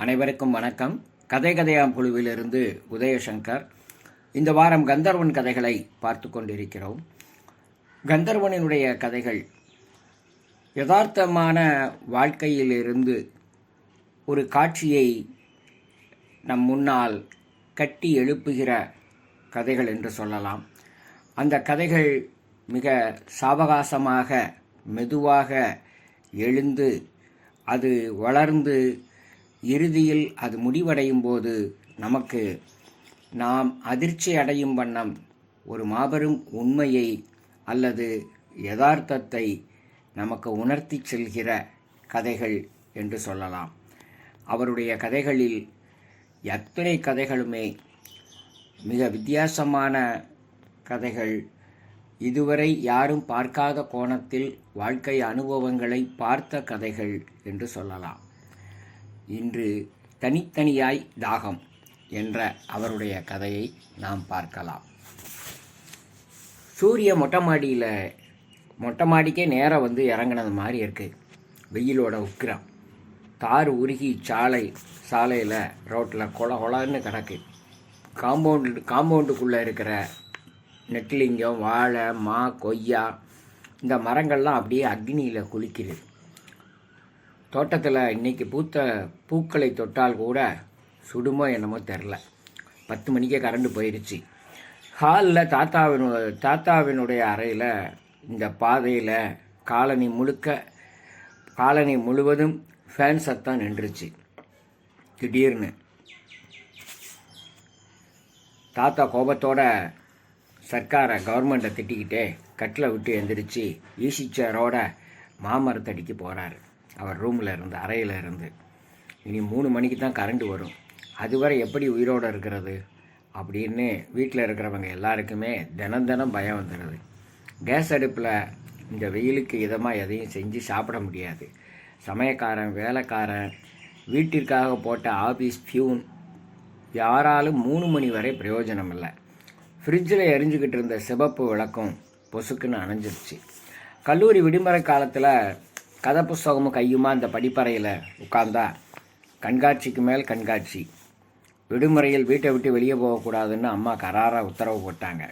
அனைவருக்கும் வணக்கம். கதை கதையாம் குழுவிலிருந்து உதயசங்கர். இந்த வாரம் கந்தர்வன் கதைகளை பார்த்து கொண்டிருக்கிறோம். கந்தர்வனினுடைய கதைகள் யதார்த்தமான வாழ்க்கையிலிருந்து ஒரு காட்சியை நம் முன்னால் கட்டி எழுப்புகிற கதைகள் என்று சொல்லலாம். அந்த கதைகள் மிக சாவகாசமாக மெதுவாக எழுந்து அது வளர்ந்து இறுதியில் அது முடிவடையும் போது நமக்கு நாம் அதிர்ச்சி அடையும் வண்ணம் ஒரு மாபெரும் உண்மையை அல்லது யதார்த்தத்தை நமக்கு உணர்த்தி செல்கிற கதைகள் என்று சொல்லலாம். அவருடைய கதைகளில் எத்தனை கதைகளுமே மிக வித்தியாசமான கதைகள். இதுவரை யாரும் பார்க்காத கோணத்தில் வாழ்க்கை அனுபவங்களை பார்த்த கதைகள் என்று சொல்லலாம். இன்று தனித்தனியாய் தாகம் என்ற அவருடைய கதையை நாம் பார்க்கலாம். சூரிய மொட்டை மாடியில் மொட்டை மாடிக்கே நேராக வந்து இறங்கினது மாதிரி இருக்குது வெயிலோட உக்கிரம். தார் உருகி சாலை சாலையில் ரோட்டில் கொல கொலன்னு கிடக்கு. காம்பவுண்டு காம்பவுண்டுக்குள்ளே இருக்கிற நெட்லிங்கம் வாழை மா கொய்யா இந்த மரங்கள்லாம் அப்படியே அக்னியில் குளிக்கிறது தோட்டத்தில் இன்றைக்கி பூத்த பூக்களை தொட்டால் கூட சுடுமோ என்னமோ தெரில பத்து மணிக்கே கரண்ட் போயிடுச்சு ஹாலில் தாத்தாவின் தாத்தாவினுடைய அறையில் இந்த பாதையில் காலனி முழுக்க காலனி முழுவதும் ஃபேன் சத்தம் நின்றுச்சு. திடீர்னு. தாத்தா கோபத்தோட சர்க்காரை கவர்மெண்ட்டை திட்டிக்கிட்டே கட்டில் விட்டு எந்திரிச்சு ஈசி சேரோட மாமரத்தடிக்கு போகிறாரு அவர் ரூமில் இருந்து அறையில் இருந்து. இனி மூணு மணிக்கு தான் கரண்ட் வரும். அதுவரை எப்படி உயிரோடு இருக்கிறது? அப்படின்னு வீட்டில் இருக்கிறவங்க எல்லாருக்குமே தினம் தினம் பயம் வந்துடுது கேஸ் அடுப்பில் இந்த வெயிலுக்கு இதமாக எதையும் செஞ்சு சாப்பிட முடியாது. சமயக்காரன் வேலைக்காரன் வீட்டிற்காக போட்ட ஆஃபீஸ் ஃபியூன் யாராலும் மூணு மணி வரை பிரயோஜனம் இல்லை. ஃப்ரிட்ஜில் எரிஞ்சுக்கிட்டு இருந்த சிவப்பு விளக்கம் பொசுக்குன்னு அணைஞ்சிருச்சு. கல்லூரி விடுமுறை காலத்தில் கதை புஸ்தகமும் கையுமா அந்த படிப்பறையில் உட்கார்ந்தா கண்காட்சிக்கு மேல் கண்காட்சி. விடுமுறையில் வீட்டை விட்டு வெளியே போகக்கூடாதுன்னு அம்மா கராராக உத்தரவு போட்டாங்க.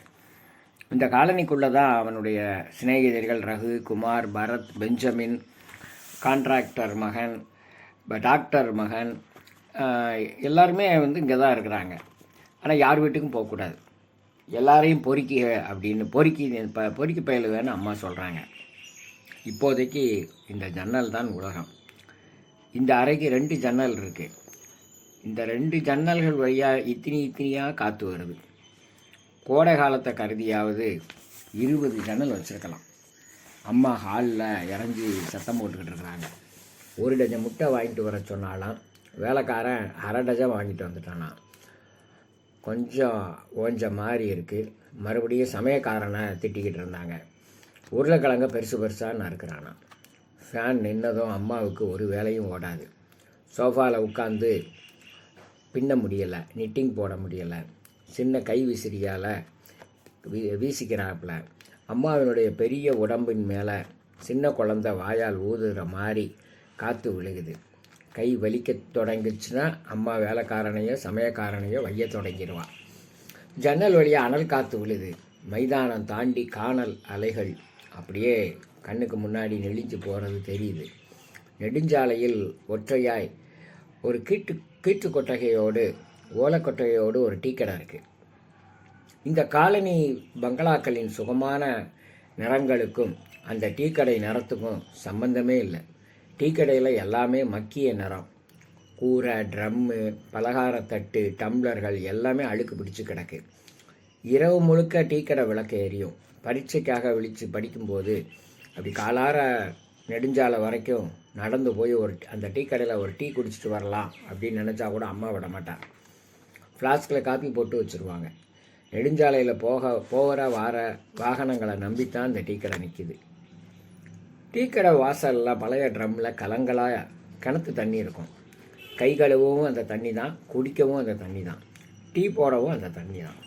இந்த காலனிக்குள்ளே தான் அவனுடைய சிநேகிதர்கள் ரகு குமார் பரத் பெஞ்சமின் கான்ட்ராக்டர் மகன் டாக்டர் மகன் எல்லாருமே வந்து இங்கே தான் இருக்கிறாங்க. ஆனால் யார் வீட்டுக்கும் போகக்கூடாது. எல்லாரையும் பொறுக்கி அப்படின்னு பொறுக்கி ப பொறுக்கி பயிலுவேன்னு அம்மா சொல்கிறாங்க இப்போதைக்கு இந்த ஜன்னல் தான் உலகம். இந்த அறைக்கு ரெண்டு ஜன்னல் இருக்குது இந்த ரெண்டு ஜன்னல்கள் வழியாக இத்தினி இத்தினியாக காற்று வருது. கோடை காலத்தை கருதியாவது இருபது ஜன்னல் வச்சுருக்கலாம். அம்மா ஹாலில் இறஞ்சி சத்தம் போட்டுக்கிட்டு இருக்கிறாங்க. ஒரு டஜன் முட்டை வாங்கிட்டு வர சொன்னாலாம் வேலைக்காரன் அரை டஜன் வாங்கிட்டு வந்துட்டானா கொஞ்சம் ஓஞ்ச மாதிரி இருக்குது மறுபடியும் சமயக்காரனை திட்டிக்கிட்டு இருந்தாங்க. உருளைக்கிழங்க பெருசு பெருசாக நறுக்கிறானா ஃபேன் நின்னதும் அம்மாவுக்கு ஒரு வேலையும் ஓடாது. சோஃபாவில் உட்காந்து பின்ன முடியலை நிட்டிங் போட முடியலை. சின்ன கை விசிறியால் வீ வீசிக்கிறாப்புல. அம்மாவினுடைய பெரிய உடம்பின் மேலே சின்ன குழந்தை வாயால் ஊதுகிற மாதிரி காற்று விழுகுது. கை வலிக்க தொடங்குச்சுன்னா அம்மா வேலைக்காரனையோ சமயக்காரனையோ வைய தொடங்கிடுவான் ஜன்னல் வழியாக அனல் காற்று விழுது. மைதானம் தாண்டி காணல் அலைகள் அப்படியே கண்ணுக்கு முன்னாடி நெளிஞ்சு போகிறது தெரியுது. நெடுஞ்சாலையில் ஒற்றையாய் ஒரு கீட்டு கீற்று கொட்டகையோடு ஓலக்கொட்டகையோடு ஒரு டீ கடை இருக்குது இந்த காலனி பங்களாக்களின் சுகமான நிறங்களுக்கும் அந்த டீ கடை நிறத்துக்கும் சம்பந்தமே இல்லை. டீ கடையில் எல்லாமே மக்கிய நிறம். கூரை ட்ரம்மு பலகாரத்தட்டு டம்ளர்கள் எல்லாமே அழுக்கு பிடிச்சி கிடக்கு. இரவு முழுக்க டீ கடை விளக்கு எரியும். பரீட்சைக்காக விழித்து படிக்கும்போது அப்படி காலார நெடுஞ்சாலை வரைக்கும் நடந்து போய் ஒரு அந்த டீ கடையில் ஒரு டீ குடிச்சிட்டு வரலாம் அப்படின்னு நினச்சா கூட அம்மா விட மாட்டான் ஃப்ளாஸ்கில் காப்பி போட்டு வச்சுருவாங்க. நெடுஞ்சாலையில் போக போகிற வார வாகனங்களை நம்பித்தான் இந்த டீ கடை நிற்கிது டீ கடை வாசலில் பழைய ட்ரம்மில் கலங்களாக கிணத்து தண்ணி இருக்கும். கை கழுவவும் அந்த தண்ணி தான் குடிக்கவும் அந்த தண்ணி தான் டீ போடவும் அந்த தண்ணி தான்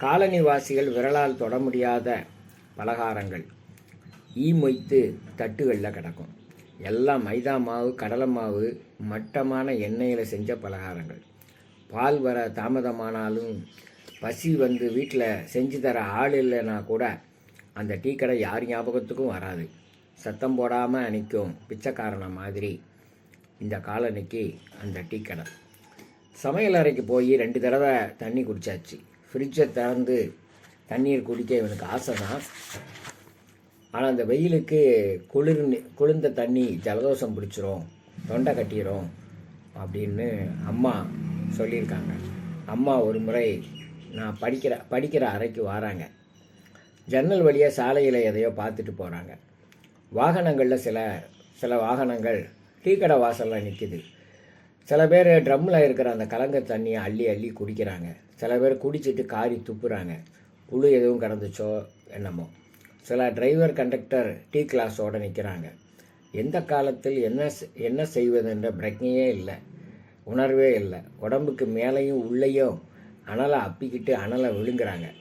காலனி வாசிகள் விரலால் தொட முடியாத பலகாரங்கள். ஈ மொய்த்து தட்டுகளில் கிடக்கும். எல்லாம் மைதா மாவு கடலை மாவு மட்டமான எண்ணெயில் செஞ்ச பலகாரங்கள். பால் வர தாமதமானாலும் பசி வந்து வீட்டில் செஞ்சு தர ஆள் இல்லைன்னா கூட அந்த டீ கடை யார் ஞாபகத்துக்கும் வராது. சத்தம் போடாமல் நிற்கும் பிச்சைக்காரனை மாதிரி இந்த காலனிக்கு அந்த டீ கடை. சமையல் அறைக்கு போய் ரெண்டு தடவை தண்ணி குடிச்சாச்சு. ஃப்ரிட்ஜை திறந்து தண்ணீர் குடிக்க இவனுக்கு ஆசை தான் ஆனால் அந்த வெயிலுக்கு குளிர் குளிர்ந்த தண்ணி ஜலதோஷம் பிடிச்சிரும் தொண்டை கட்டிடும் அப்படின்னு அம்மா சொல்லியிருக்காங்க. அம்மா ஒரு முறை நான் படிக்கிற படிக்கிற அறைக்கு வராங்க. ஜன்னல் வழியாக சாலையில் எதையோ பார்த்துட்டு போகிறாங்க வாகனங்களில் சில சில வாகனங்கள் டீ கடை வாசலில் நிற்கிது சில பேர் ட்ரம்மில் இருக்கிற அந்த கலங்க தண்ணியை அள்ளி அள்ளி குடிக்கிறாங்க. சில பேர் குடிச்சிட்டு காரி துப்புறாங்க. புழு எதுவும் கடந்துச்சோ என்னமோ. சில டிரைவர் கண்டக்டர் டீ கிளாஸோடு நிற்கிறாங்க எந்த காலத்தில் என்ன செ- என்ன செய்வதுன்ற பிரச்சனையே இல்லை. உணர்வே இல்லை. உடம்புக்கு மேலேயும் உள்ளேயும் அனலை அப்பிக்கிட்டு அனலை விழுங்குறாங்க.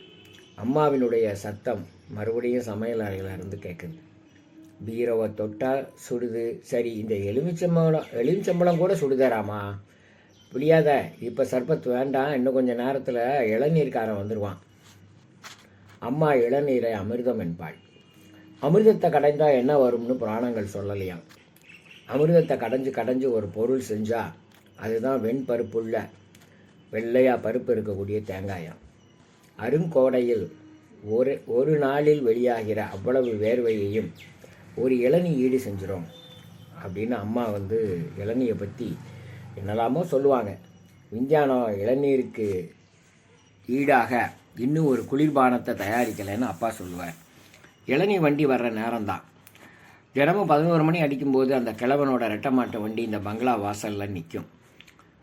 அம்மாவினுடைய சத்தம் மறுபடியும் சமையல் அறையில இருந்து கேட்குது பீரவை தொட்டால் சுடுது. சரி இந்த எலுமிச்சம்பழம் எலுமிச்சம்பழம் கூட சுடுதாராமா? புரியாத இப்போ சர்பத் வேண்டாம். இன்னும் கொஞ்சம் நேரத்தில் இளநீர்காரன் வந்துடுவான் அம்மா இளநீரை அமிர்தம் என்பாள். அமிர்தத்தை கடைஞ்சால் என்ன வரும்னு புராணங்கள் சொல்லலையாம். அமிர்தத்தை கடைஞ்சு கடைஞ்சு ஒரு பொருள் செஞ்சால் அதுதான் வெண்பருப்புள்ள வெள்ளையாக பருப்பு இருக்கக்கூடிய தேங்காயம். அருங்கோடையில் ஒரு ஒரு நாளில் வெளியாகிற அவ்வளவு வேர்வையையும் ஒரு இளநீ ஈடு செஞ்சிடும் அப்படின்னு அம்மா வந்து இளநியை பற்றி என்னெல்லாமோ சொல்லுவாங்க. விஞ்ஞானம் இளநீருக்கு ஈடாக இன்னும் ஒரு குளிர்பானத்தை தயாரிக்கலைன்னு அப்பா சொல்லுவார். இளநீ வண்டி வர்ற நேரம்தான். தினமும் பதினோரு மணி அடிக்கும்போது அந்த கிழவனோட ரெட்டமாட்ட வண்டி இந்த பங்களா வாசலில் நிற்கும்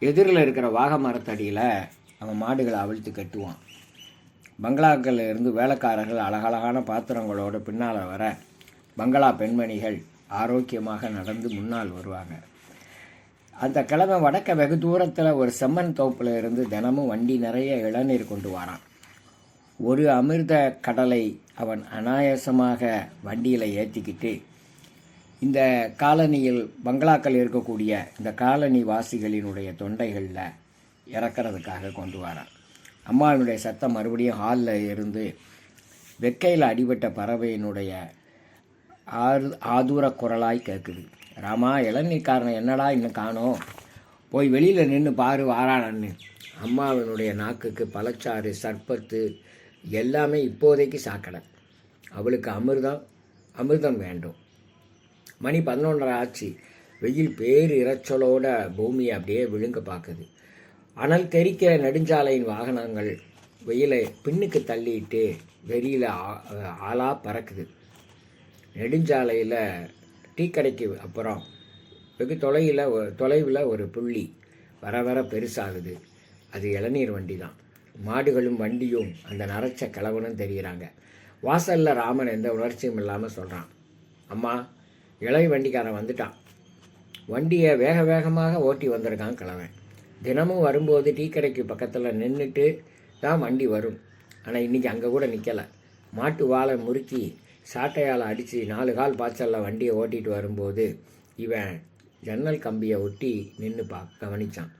எதிரில் இருக்கிற வாக மரத்தடியில் அவன் மாடுகளை அவிழ்த்து கட்டுவான். பங்களாக்களில் இருந்து வேலைக்காரர்கள் அழகழகான பாத்திரங்களோட பின்னால் வர பங்களா பெண்மணிகள் ஆரோக்கியமாக நடந்து முன்னால் வருவாங்க. அந்த கிழமை வடக்க வெகு தூரத்தில் ஒரு செம்மண் தோப்பில் இருந்து தினமும் வண்டி நிறைய இளநீர் கொண்டு வரான். ஒரு அமிர்த கடலை அவன் அனாயாசமாக வண்டியில் ஏற்றிக்கிட்டு இந்த காலனியில் பங்களாக்கள் இருக்கக்கூடிய இந்த காலனி வாசிகளினுடைய தொண்டைகளில் இறக்கிறதுக்காக கொண்டு வரான். அம்மாவினுடைய சத்தம் மறுபடியும் ஹாலில் இருந்து வெக்கையில் அடிபட்ட பறவையினுடைய ஆறு ஆதூர குரலாய் கேட்குது ராமா இளநீக்காரனை என்னடா இன்னும் காணோம்? போய் வெளியில் நின்று பாரு வாரானன்னு அம்மாவினுடைய நாக்குக்கு பழச்சாறு சர்பத்து எல்லாமே இப்போதைக்கு சாக்கடை. அவளுக்கு அமிர்தம் அமிர்தம் வேண்டும். மணி பதினொன்றரை ஆச்சு. வெயில் பேர் இரைச்சலோட பூமியை அப்படியே விழுங்க பார்க்குது. அனல் தெறிக்க நெடுஞ்சாலையின் வாகனங்கள் வெயிலை பின்னுக்கு தள்ளிட்டு வெறியில் ஆளாக பறக்குது. நெடுஞ்சாலையில் டீ கடைக்கு அப்புறம் வெகு தொலைவில் தொலைவில் ஒரு புள்ளி வர வர பெருசாகுது. அது இளநீர் வண்டி தான் மாடுகளும் வண்டியும் அந்த நரைச்ச கிழவனும் தெரிகிறாங்க வாசலில் ராமன் எந்த உணர்ச்சியும் இல்லாமல் சொல்கிறான் அம்மா இளை வண்டிக்காரன் வந்துட்டான். வண்டியை வேக வேகமாக ஓட்டி வந்திருக்கான் கிழவன் தினமும் வரும்போது டீ கடைக்கு பக்கத்தில் நின்றுட்டு தான் வண்டி வரும். ஆனால் இன்றைக்கி அங்கே கூட நிற்கலை மாட்டு வாழை முறுக்கி சாட்டையால் அடித்து நாலு கால் பாய்ச்சலில் வண்டியை ஓட்டிகிட்டு வரும்போது இவன் ஜன்னல் கம்பியை ஒட்டி நின்று பா கவனிச்சான்.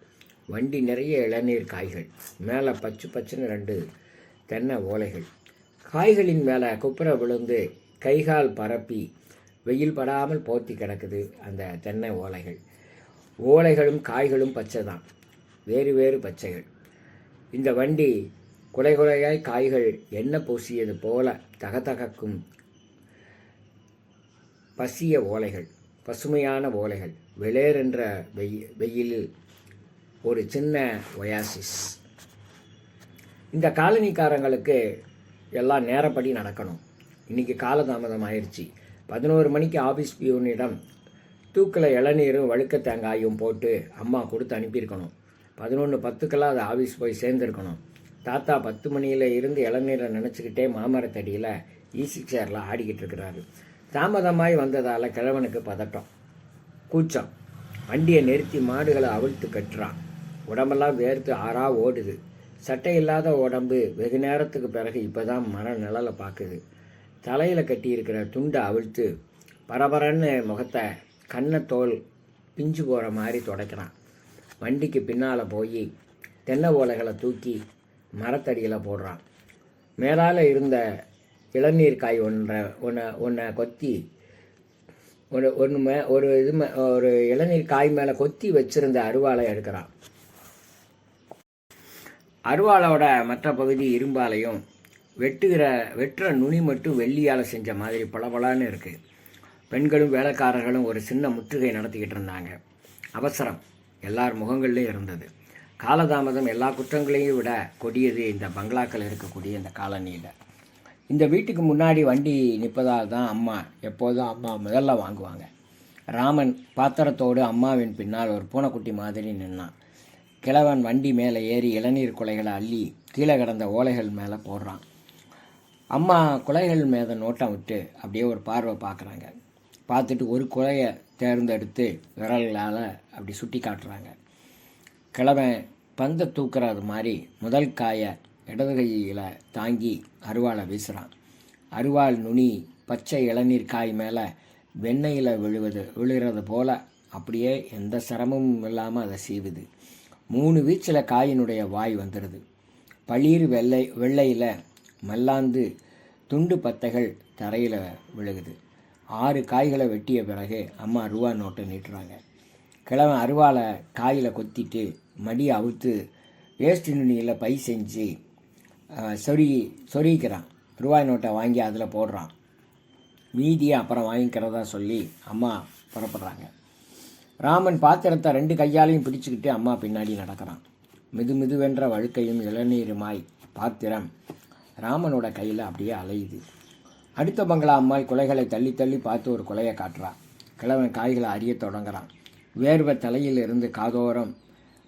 வண்டி நிறைய இளநீர் காய்கள் மேலே பச்சு பச்சுன்னு ரெண்டு தென்னை ஓலைகள். காய்களின் மேலே குப்புற விழுந்து கைகால் பரப்பி வெயில் படாமல் போத்தி கிடக்குது அந்த தென்னை ஓலைகள். ஓலைகளும் காய்களும் பச்சை தான் வேறு வேறு பச்சைகள். இந்த வண்டி குலை குலையாய் காய்கள் எண்ணெய் பூசியது போல தகதகக்கும் பசிய ஓலைகள் பசுமையான ஓலைகள் வெளியேறென்ற வெயி வெயிலில் ஒரு சின்ன ஒயாசிஸ். இந்த காலனிக்காரங்களுக்கு எல்லாம் நேரப்படி நடக்கணும். இன்றைக்கி காலதாமதம் ஆயிடுச்சு பதினோரு மணிக்கு ஆஃபீஸ் பியூனிடம் தூக்கில் இளநீரும் வழுக்க தேங்காயும் போட்டு அம்மா கொடுத்து அனுப்பியிருக்கணும். பதினொன்று பத்துக்கெல்லாம் அது ஆஃபீஸ் போய் சேர்ந்துருக்கணும். தாத்தா பத்து மணியில் இருந்து இளநீரை நினச்சிக்கிட்டே மாமரத்தடியில் ஈசி சேரில் ஆடிக்கிட்டு இருக்கிறாரு. தாமதமாய் வந்ததால் கிழவனுக்கு பதட்டம் கூச்சம். வண்டியை நிறுத்தி மாடுகளை அவிழ்த்து கட்டுறான். உடம்பெல்லாம் வேர்த்து ஆறா ஓடுது. சட்டை இல்லாத உடம்பு வெகு நேரத்துக்கு பிறகு இப்போதான் மர நிழலை பார்க்குது. தலையில் கட்டியிருக்கிற துண்டை அவிழ்த்து பரபரன்னு முகத்தை கண்ணத்தோல் பிஞ்சு போகிற மாதிரி தொடக்கிறான். வண்டிக்கு பின்னால் போய் தென்னை ஓலைகளை தூக்கி மரத்தடியில் போடுறான். மேலால் இருந்த இளநீர் காய் ஒன்றை ஒன்றை ஒன்றை கொத்தி ஒரு ஒன்று மே ஒரு இது ஒரு இளநீர் காய் மேலே கொத்தி வச்சுருந்த அருவாளை எடுக்கிறான். அருவாளோட மற்ற பகுதி இரும்பாலையும் வெட்டுகிற வெட்டுற நுனி மட்டும் வெள்ளியால் செஞ்ச மாதிரி பளபளன்னு இருக்குது பெண்களும் வேலைக்காரர்களும் ஒரு சின்ன முற்றுகை நடத்திக்கிட்டு இருந்தாங்க. அவசரம். எல்லார் முகங்கள்லையும் இருந்தது. காலதாமதம் எல்லா குற்றங்களையும் விட கொடியது இந்த பங்களாக்கள் இருக்கக்கூடிய இந்த காலனியில். இந்த வீட்டுக்கு முன்னாடி வண்டி நிற்பதால் தான் அம்மா எப்போதும் அம்மா முதல்ல வாங்குவாங்க. ராமன் பாத்திரத்தோடு அம்மாவின் பின்னால் ஒரு பூனைக்குட்டி மாதிரி நின்னான். கிழவன் வண்டி மேலே ஏறி இளநீர் குலைகளை அள்ளி கீழே கிடந்த ஓலைகள் மேலே போடுறான். அம்மா குலைகள் மேத நோட்டம் விட்டு அப்படியே ஒரு பார்வை பார்க்குறாங்க. பார்த்துட்டு ஒரு குலையை தேர்ந்தெடுத்து விரல்களால் அப்படி சுட்டி காட்டுறாங்க. கிழவன் பந்தை தூக்குறது மாதிரி முதல் காயை இடது கையில் தாங்கி அருவாளை வீசுகிறான் அருவாள் நுனி பச்சை இளநீர் காய் மேலே வெண்ணெயில் விழுவது விழுகிறது போல் அப்படியே எந்த சிரமமும் இல்லாமல் அதை சீவுது. மூணு வீச்சில் காயினுடைய வாய் வந்துடுது பளிர் வெள்ளை வெள்ளையில் மல்லாந்து துண்டு பத்தைகள் தரையில் விழுகுது. ஆறு காய்களை வெட்டிய பிறகு அம்மா ரூபா நோட்டை நீட்டுறாங்க. கிழவன் அருவாளை காயில் கொத்திட்டு மடி அவுத்து வேஷ்டி நுனியில் பை செஞ்சு அஹ், சொருகி சொருகிக்கிறான் ரூபாய் நோட்டை வாங்கி அதில் போடுறான். மீதியை அப்புறம் வாங்கிக்கிறதா சொல்லி அம்மா புறப்படுறாங்க. ராமன் பாத்திரத்தை ரெண்டு கையாலையும் பிடிச்சிக்கிட்டு அம்மா பின்னாடி நடக்கிறான். மிது மிதுவென்ற வழுக்கையும் இளநீருமாய் பாத்திரம் ராமனோட கையில் அப்படியே அலையுது. அடுத்த பங்களா அம்மாய் குலைகளை தள்ளி தள்ளி பார்த்து ஒரு குலையை காட்டுறான் கிழவன் காய்களை அறிய தொடங்குறான். வேர்வை தலையில் இருந்து காதோரம்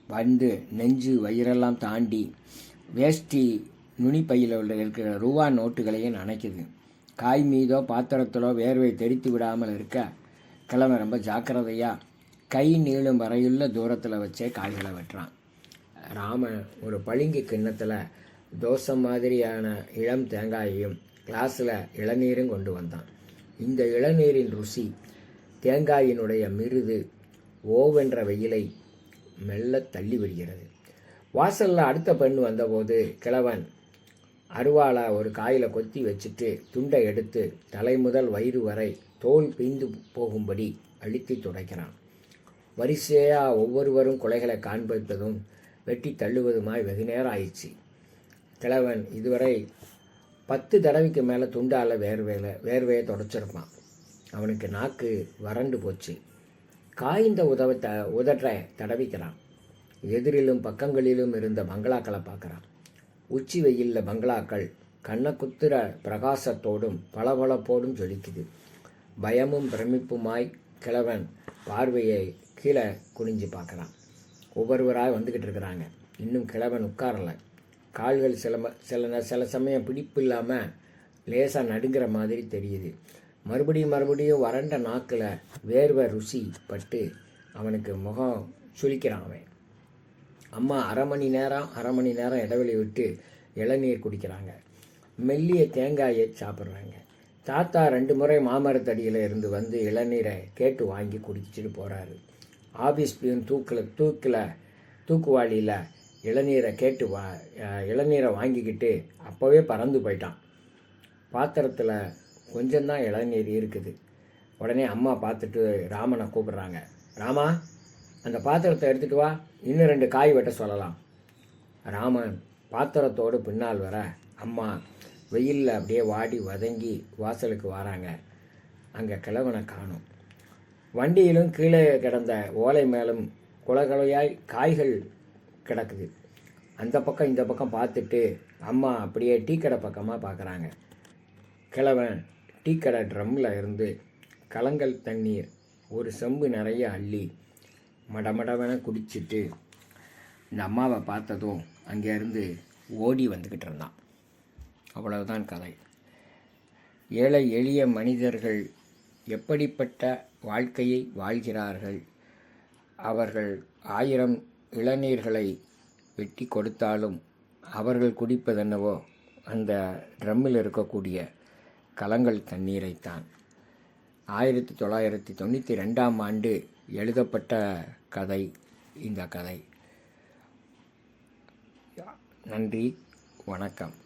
வந்து நெஞ்சு வயிறெல்லாம் தாண்டி வேஷ்டி நுனிப்பையில் உள்ள இருக்கிற ரூபா நோட்டுகளையும் நனைக்குது. காய் மீதோ பாத்திரத்திலோ வேர்வை தெரித்து விடாமல் இருக்க கிழவன் ரொம்ப ஜாக்கிரதையாக கை நீளும் வரையுள்ள தூரத்தில் வச்சே காய்களை வெட்டுறான். ராமன் ஒரு பளிங்கு கிண்ணத்தில் தோசை மாதிரியான இளம் தேங்காயையும் கிளாஸில் இளநீரும் கொண்டு வந்தான். இந்த இளநீரின் ருசி தேங்காயினுடைய மிருது ஓவென்ற வெயிலை மெல்ல தள்ளி விடுகிறது வாசலில் அடுத்த பெண் வந்தபோது கிழவன் அருவாளை ஒரு காயில் கொத்தி வச்சுட்டு துண்டை எடுத்து தலை முதல் வயிறு வரை தோல் பீந்து போகும்படி அழுத்தி துடைக்கிறான். வரிசையாக ஒவ்வொருவரும் கொலைகளை காண்பிப்பதும் வெட்டி தள்ளுவதுமாய் வெகு நேரம் ஆயிடுச்சு. கிழவன் இதுவரை பத்து தடவைக்கு மேலே துண்டால் வேர்வையில் வேர்வையை தொடச்சிருப்பான். அவனுக்கு நாக்கு வறண்டு போச்சு. காய்ந்த உதவ த உதற்றை தடவிக்கிறான். எதிரிலும் பக்கங்களிலும் இருந்த பங்களாக்களை பார்க்குறான். உச்சி வெயிலில் பங்களாக்கள் கண்ணக்குத்திர பிரகாசத்தோடும் பளபளப்போடும் ஜொலிக்குது. பயமும் பிரமிப்புமாய் கிழவன் பார்வையை கீழே குனிஞ்சு பார்க்குறான். ஒவ்வொருவராக வந்துக்கிட்டு இருக்கிறாங்க. இன்னும் கிழவன் உட்காரலை. கால்கள் சில ம- சில ந- சில சமயம் பிடிப்பு இல்லாமல் லேசாக நடுங்கிற மாதிரி தெரியுது. மறுபடியும் மறுபடியும் வறண்ட நாக்கில் வேர்வை ருசி பட்டு அவனுக்கு முகம் சுழிக்கிறான் அவன். அம்மா அரை மணி நேரம் அரை மணி நேரம் இடைவெளி விட்டு இளநீர் குடிக்கிறாங்க. மெல்லிய தேங்காயை சாப்பிட்றாங்க. தாத்தா ரெண்டு முறை மாமரத்தடியில் இருந்து வந்து இளநீரை கேட்டு வாங்கி குடிச்சிட்டு போகிறாரு ஆஃபீஸ் பியூன் தூக்கில் தூக்கில் தூக்குவாளியில் இளநீரை கேட்டு வா இளநீரை வாங்கிக்கிட்டு அப்போவே பறந்து போயிட்டான். பாத்திரத்தில் கொஞ்சம்தான் இளநீர் இருக்குது. உடனே அம்மா பார்த்துட்டு ராமனை கூப்பிட்றாங்க. ராமா அந்த பாத்திரத்தை எடுத்துகிட்டு வா. இன்னும் ரெண்டு காய் வெட்ட சொல்லலாம். ராமன் பாத்திரத்தோடு பின்னால் வர. அம்மா வெயிலில் அப்படியே வாடி வதங்கி வாசலுக்கு வராங்க. அங்கே கிழவனை காணும். வண்டியிலும் கீழே கிடந்த ஓலை மேலும் குலகுலையாய் காய்கள் கிடக்குது. அந்த பக்கம் இந்த பக்கம் பார்த்துட்டு அம்மா அப்படியே டீ கடை பக்கமாக பார்க்குறாங்க. கிழவன் டீ கடை ட்ரம்மில் இருந்து கலங்கல் தண்ணீர் ஒரு செம்பு நிறைய அள்ளி மடமடவென குடிச்சிட்டு இந்த அம்மாவை பார்த்ததும் அங்கேருந்து ஓடி வந்துக்கிட்டு இருந்தான். அவ்வளவுதான் கதை ஏழை எளிய மனிதர்கள் எப்படிப்பட்ட வாழ்க்கையை வாழ்கிறார்கள்? அவர்கள் ஆயிரம் இளநீர்களை வெட்டி கொடுத்தாலும் அவர்கள் குடிப்பதென்னவோ அந்த ட்ரம்மில் இருக்கக்கூடிய கலங்கள் தண்ணீரைத்தான். ஆயிரத்தி தொள்ளாயிரத்தி தொண்ணூற்றி ரெண்டாம் ஆண்டு எழுதப்பட்ட கதை இந்த கதை. நன்றி வணக்கம்.